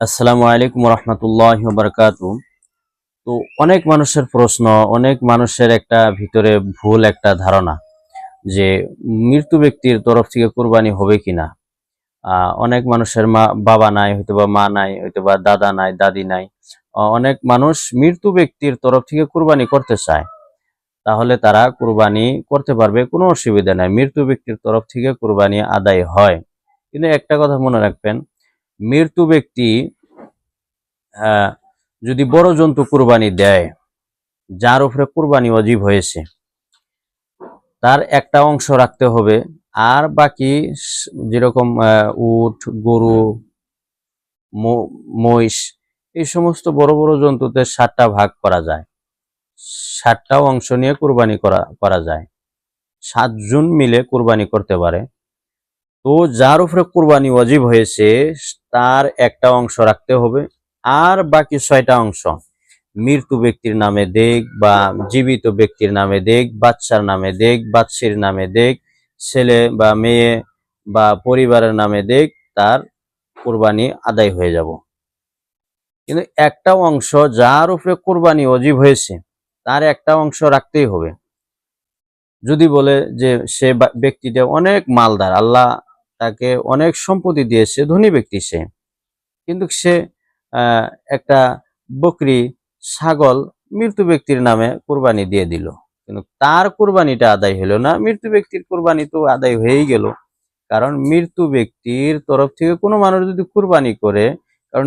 আসসালামু আলাইকুম রহমতুল্লাহ বারকাতু তো অনেক মানুষের প্রশ্ন, অনেক মানুষের একটা ভিতরে ভুল একটা ধারণা যে মৃত্যু ব্যক্তির তরফ থেকে কোরবানি হবে কিনা। অনেক মানুষের মা, বাবা নাই হয়তো বা মা নাই হয়তো বা দাদা নাই, দাদি নাই। অনেক মানুষ মৃত্যু ব্যক্তির তরফ থেকে কোরবানি করতে চায়। তাহলে তারা কোরবানি করতে পারবে, কোনো অসুবিধা নাই। মৃত্যু ব্যক্তির তরফ থেকে কোরবানি আদায় হয়। কিন্তু একটা কথা মনে রাখবেন মৃত্যু ব্যক্তি আহ, যদি বড় জন্তু কুরবানি দেয় যার উপরে কুরবানি অজীব হয়েছে তার একটা অংশ রাখতে হবে। আর বাকি যেরকম উট গরু মহিষ এই সমস্ত বড় বড় জন্তুতে সাতটা ভাগ করা যায়। সাতটা অংশ নিয়ে কুরবানি করা করা যায়। সাতজন মিলে কুরবানি করতে পারে। তো যার উপরে কুরবানি অজীব হয়েছে, তার একটা অংশ রাখতে হবে, আর বাকি ছয়টা অংশ, মৃত্যু ব্যক্তির নামে দেখ বা জীবিত ব্যক্তির নামে দেখ, বাচ্চার নামে দেখ, বাচ্চির নামে দেখ, ছেলে বা মেয়ে বা পরিবারের নামে দেখ, তার কোরবানি আদায় হয়ে যাব। কিন্তু একটা অংশ যার উপরে কোরবানি অজীব হয়েছে, তার একটা অংশ রাখতেই হবে। যদি বলে যে সে ব্যক্তিটা অনেক মালদার, আল্লাহ তাকে অনেক সম্পত্তি দিয়েছে, ধনী ব্যক্তি সে। কিন্তু সে একটা বকরি, ছাগল মৃত্যু ব্যক্তির নামে কোরবানি দিয়ে দিল। কিন্তু তার কোরবানিটা আদায় হলো না, মৃত্যু ব্যক্তির কোরবানি তো আদায় হয়েই গেল। কারণ মৃত্যু ব্যক্তির তরফ থেকে কোনো মানুষ যদি কোরবানি করে, কারণ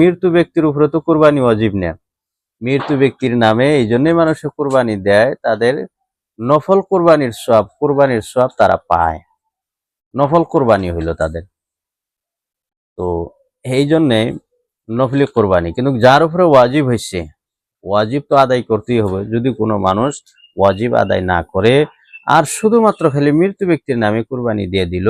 মৃত্যু ব্যক্তির উপরে তো কোরবানি অজীব নেয় মৃত্যু ব্যক্তির নামে এই জন্যে মানুষে কোরবানি দেয়, তাদের নফল কোরবানির সব কোরবানির সব তারা পায়। নফল কোরবানি হইল তাদের। তো এই জন্যে নফলি কোরবানি। কিন্তু যার উপরে ওয়াজিব হয়েছে ওয়াজিব তো আদায় করতেই হবে। যদি কোনো মানুষ ওয়াজিব আদায় না করে, আর শুধুমাত্র খালি মৃত্যু ব্যক্তির নামে কোরবানি দিয়ে দিল,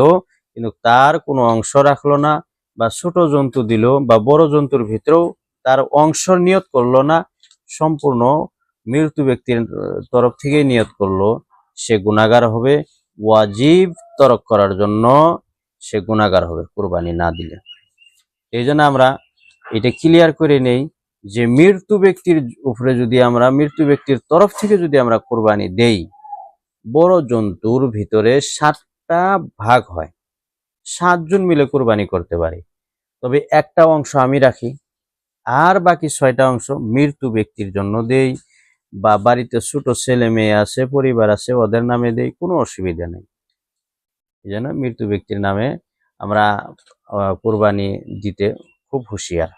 কিন্তু তার কোনো অংশ রাখল না, বা ছোট জন্তু দিল, বা বড় জন্তুর ভিতরেও তার অংশ নিয়ত করল না, সম্পূর্ণ মৃত্যু ব্যক্তির তরফ থেকেই নিয়ত করল, সে গুণাগার হবে ওয়াজিব তরক করার জন্য সে গুণাগার হবে, কোরবানি না দিলে। এই জন্য আমরা এটা ক্লিয়ার করে নেই যে মৃত্যু ব্যক্তির উপরে যদি আমরা, মৃত্যু ব্যক্তির তরফ থেকে যদি আমরা কোরবানি দেই, বড় জন্তুর ভিতরে সাতটা ভাগ হয়। সাতজন মিলে কোরবানি করতে পারি। তবে একটা অংশ আমি রাখি, আর বাকি ছয়টা অংশ মৃত্যু ব্যক্তির জন্য দেই। বা বাড়িতে ছোট ছেলে মেয়ে আছে, পরিবার আছে, ওদের নামে দেই কোনো অসুবিধা নেই। এই জন্য মৃত্যু ব্যক্তির নামে আমরা কোরবানি দিতে খুব হুঁশিয়ার।